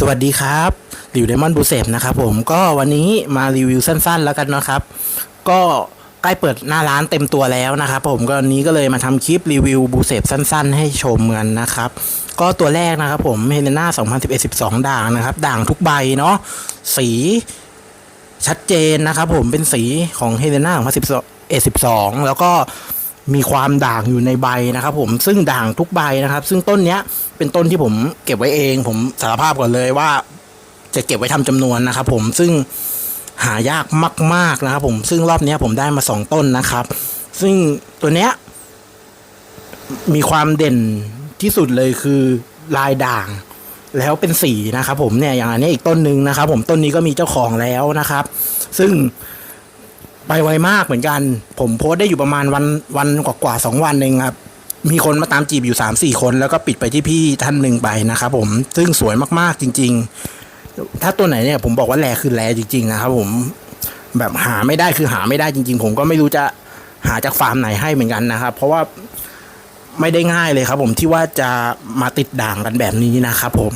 สวัสดีครับริวเดมอนบูเซฟนะครับผมก็วันนี้มารีวิวสั้นๆแล้วกันนะครับ ก็ใกล้เปิดหน้าร้านเต็มตัวแล้วนะครับผมก็วันนี้ก็เลยมาทำคลิปรีวิวบูเซฟสั้นๆ ให้ชมกันนะครับ ก็ตัวแรกนะครับผมเฮเลน่า2011 12 ด่างนะครับ ด่างทุกใบเนาะสีชัดเจนนะครับผมเป็นสีของเฮเลน่า2011 12 แล้วก็ มีความด่างอยู่ในใบนะครับ ผมซึ่งด่างทุกใบนะครับ ซึ่งต้นเนี้ยเป็นต้นที่ผมเก็บไว้เอง ผมสารภาพก่อนเลยว่า จะเก็บไว้ทำจำนวนนะครับ ผมซึ่งหายากมาก ๆนะครับ ผมซึ่งรอบเนี้ยผมได้มาสองต้นนะครับ ซึ่งตัวเนี้ยมีความเด่นที่สุดเลยคือลายด่าง แล้วเป็นสีนะครับ ผมเนี่ยอย่างอันนี้อีกต้นหนึ่งนะครับ ผมต้นนี้ก็มีเจ้าของแล้วนะครับ ซึ่ง ไปไวมากเหมือนกัน ผมโพสได้อยู่ประมาณวันวันกว่าสองวันเองครับ มีคนมาตามจีบอยู่สามสี่คน แล้วก็ปิดไปที่พี่ท่านหนึ่งไปนะครับผมซึ่งสวยมากๆจริง ๆ ถ้าตัวไหนเนี่ยผมบอกว่าแรคือแรจริง ๆ นะครับผมแบบหาไม่ได้คือหาไม่ได้จริง ๆ ผมก็ไม่รู้จะหาจากฟาร์มไหนให้เหมือนกันนะครับ เพราะว่าไม่ได้ง่ายเลยครับ ผมที่ว่าจะมาติดด่างกันแบบนี้นะครับผม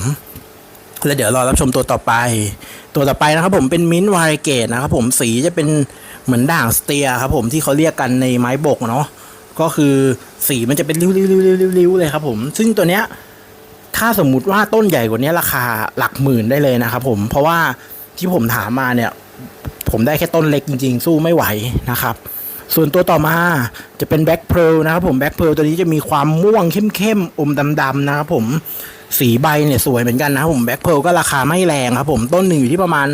แล้วเดี๋ยวรอรับชมตัวต่อไป ตัวต่อไปนะครับผมเป็นมิ้นท์ไวเกตนะครับผมสีจะเป็นเหมือนด่างสเตียครับผมที่เขาเรียกกันในไม้บกเนาะก็คือสีมันจะเป็นริ้วๆๆๆๆเลยครับผมซึ่งตัวเนี้ยถ้าสมมุติว่าต้นใหญ่กว่านี้ราคาหลักหมื่นได้เลยนะครับผมเพราะว่าที่ผมถามมาเนี่ย ผมได้แค่ต้นเล็กจริง ๆ สู้ไม่ไหวนะครับ ส่วนตัวต่อมาจะเป็นแบ็กเพลนะครับผมแบ็กเพลตัวนี้จะมีความม่วงเข้มๆอมดำๆนะครับผม สีใบเนี่ยสวยเหมือนกันนะครับผมแบ็กเพลก็ราคาไม่แรงครับผมต้นหนึ่งอยู่ที่ประมาณ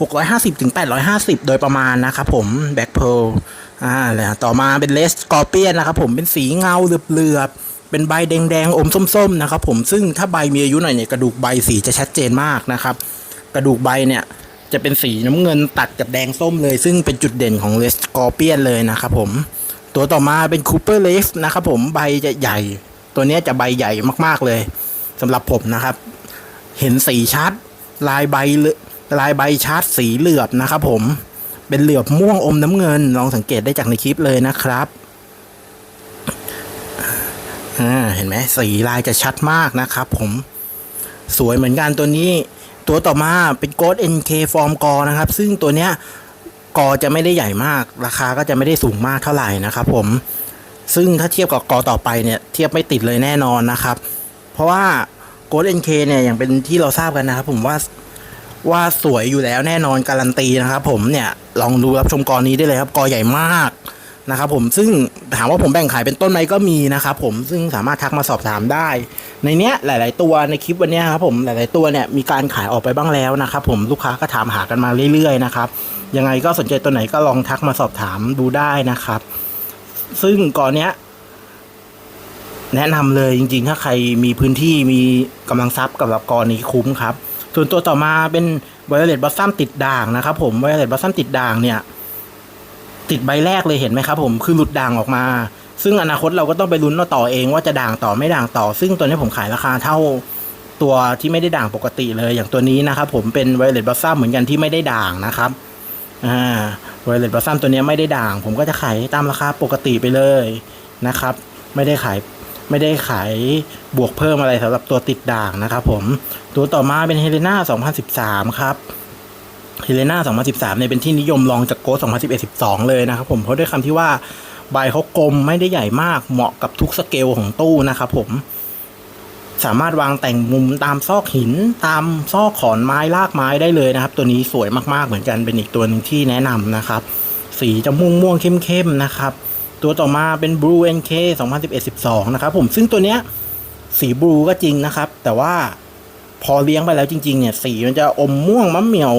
650ถึง850 โดยประมาณนะครับผมแบ็กเพลอ่าแล้วต่อมาเป็นเลสกอร์เปียนนะครับผมเป็นสีเงาเหลือบๆเป็นใบแดงๆอมส้มๆนะครับผมซึ่งถ้าใบมีอายุหน่อยเนี่ยกระดูกใบสีจะชัดเจนมากนะครับ กระดูกใบเนี่ยจะเป็นสีน้ำเงินตัดกับแดงส้มเลย ซึ่งเป็นจุดเด่นของเลสกอร์เปียนเลยนะครับผมตัวต่อมาเป็นคูเปอร์เลฟนะครับผมใบจะใหญ่ ตัวเนี้ยจะใบใหญ่มากๆเลย สำหรับผมนะครับ เห็นสีชัด ลายใบลายใบชัดสีเหลือบนะครับผมเป็นเหลือบม่วงอมน้ำเงิน ลองสังเกตได้จากในคลิปเลยนะครับเห็นไหมสีลายจะชัดมากนะครับผมสวยเหมือนกันตัวนี้ ตัวต่อมาเป็นโกด NK ฟอร์มกอนะครับ ซึ่งตัวเนี้ยกอจะไม่ได้ใหญ่มาก ราคาก็จะไม่ได้สูงมากเท่าไหร่นะครับผมซึ่งถ้าเทียบกับกอต่อไปเนี่ย เทียบไม่ติดเลยแน่นอนนะครับ เพราะว่าโกด NK เคเนี่ยอย่างเป็นที่เราทราบกันนะครับผมว่าว่าสวยอยู่แล้วแน่นอนการันตีนะครับผมเนี่ยลองดูรับชมกอนี้ได้เลยครับกอใหญ่มากนะครับผมซึ่งถามว่าผมแบ่งขายเป็นต้นไหมก็มีนะครับผมซึ่งสามารถทักมาสอบถามได้ ในเนี้ยหลาย ๆ ตัวในคลิปวันนี้ครับผมหลาย ๆ ตัวเนี่ยมีการขายออกไปบ้างแล้วนะครับผมลูกค้าก็ถามหากันมาเรื่อย ๆ นะครับยังไงก็สนใจตัวไหนก็ลองทักมาสอบถามดูได้นะครับ ซึ่งก่อนเนี้ย แนะนำเลยจริงๆ ถ้าใครมีพื้นที่มีกำลังทรัพย์กับรับกรนี้คุ้มครับ ส่วนตัวต่อมาเป็นไวโอเลตบัสซัมติดด่างนะครับผมไวโอเลตบัสซัมติดด่างเนี่ย ติดใบแรกเลยเห็นไหมครับผมคือหลุดด่างออกมา ซึ่งอนาคตเราก็ต้องไปลุ้นว่าต่อเองว่าจะด่างต่อไม่ด่างต่อ ซึ่งตัวนี้ผมขายราคาเท่าตัวที่ไม่ได้ด่างปกติเลย อย่างตัวนี้นะครับผมเป็นไวโอเลตบัสซัมเหมือนกันที่ไม่ได้ด่างนะครับอ่าไวโอเลตบัสซัมตัวนี้ไม่ได้ด่าง ผมก็จะขายตามราคาปกติไปเลยนะครับ ไม่ได้ขาย ไม่ได้ขายบวกเพิ่มอะไรสำหรับตัวติดด่างนะครับผมตัวต่อมาเป็นเฮเลนา2013 ครับเฮเลนา2013เนี่ยเป็นที่นิยมรองจากโก2011 12 เลยนะครับผมเพราะด้วยคำที่ว่าใบเขากลมไม่ได้ใหญ่มากเหมาะกับทุกสเกลของตู้นะครับผมสามารถวางแต่งมุมตามซอกหิน ตามซอกขอนไม้รากไม้ได้เลยนะครับ ตัวนี้สวยมากๆเหมือนกันเป็นอีกตัวหนึ่งที่แนะนำนะครับ สีจะม่วงม่วงเข้มๆนะครับ ตัวต่อมาเป็น Blue NK 2011-12 นะครับผมซึ่งตัวเนี้ยสีบลูก็จริงนะครับ แต่ว่าพอเลี้ยงไปแล้วจริง ๆ เนี่ย สีมันจะอมม่วงมะเหมี่ยว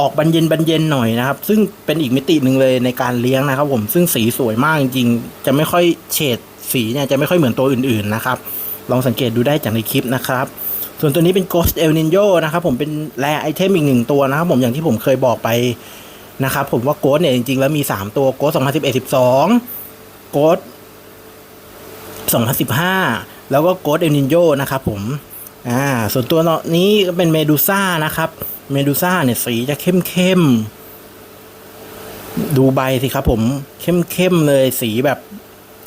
ออกบันเย็นบันเย็นหน่อยนะครับ ซึ่งเป็นอีกมิติหนึ่งเลยในการเลี้ยงนะครับ ผมซึ่งสีสวยมากจริงๆ จะไม่ค่อยเฉดสีเนี่ยจะไม่ค่อยเหมือนตัวอื่นๆนะครับ ลองสังเกตดูได้จากในคลิปนะครับ ส่วนตัวนี้เป็น Ghost El Nino นะครับ ผมเป็นแรไอเทมอีกหนึ่งตัวนะครับ ผมอย่างที่ผมเคยบอกไป นะครับผมว่าโกดเนี่ยจริงๆแล้วมี 3 ตัวโกด2011 12โกด2015 แล้วก็โกดเอลนินโยนะครับผมอ่าส่วนตัวนี้ก็เป็นเมดูซ่านะครับเมดูซ่าเนี่ยสีจะเข้มเข้มดูใบสิครับผมเข้มเข้มเลยสีแบบ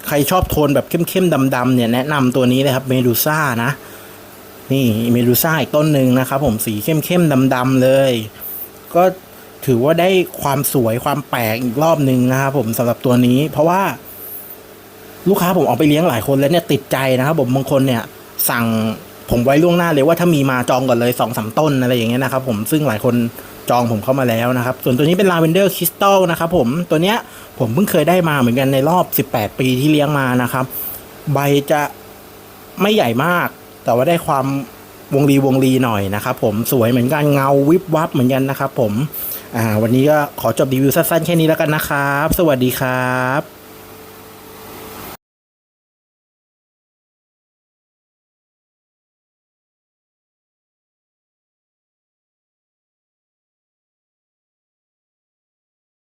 ใครชอบโทนแบบเข้มเข้มๆดำๆเนี่ยแนะนำตัวนี้เลยครับเมดูซ่านะนี่เมดูซ่าอีกต้นหนึ่งนะครับผมสีเข้มๆดำๆเลย ก็ ถือว่าได้ความสวยความแปลกอีกรอบหนึ่งนะครับผมสำหรับตัวนี้ เพราะว่าลูกค้าผมเอาไปเลี้ยงหลายคนแล้วเนี่ยติดใจนะครับผมบางคนเนี่ย สั่งผมไว้ล่วงหน้าเลยว่าถ้ามีมาจองก่อนเลยสองสามต้นอะไรอย่างเงี้ยนะครับผมซึ่งหลายคนจองผมเข้ามาแล้วนะครับ ส่วนตัวนี้เป็นลาเวนเดอร์คริสตัลนะครับผมตัวเนี้ยผมเพิ่งเคยได้มาเหมือนกันในรอบ 18 ปีที่เลี้ยงมานะครับ ใบจะไม่ใหญ่มาก แต่ว่าได้ความวงรีวงรีหน่อยนะครับผมสวยเหมือนกันเงาวิบวับเหมือนกันนะครับผม วันนี้ก็ขอจบรีวิวสั้นๆแค่นี้แล้วกันนะครับ สวัสดีครับ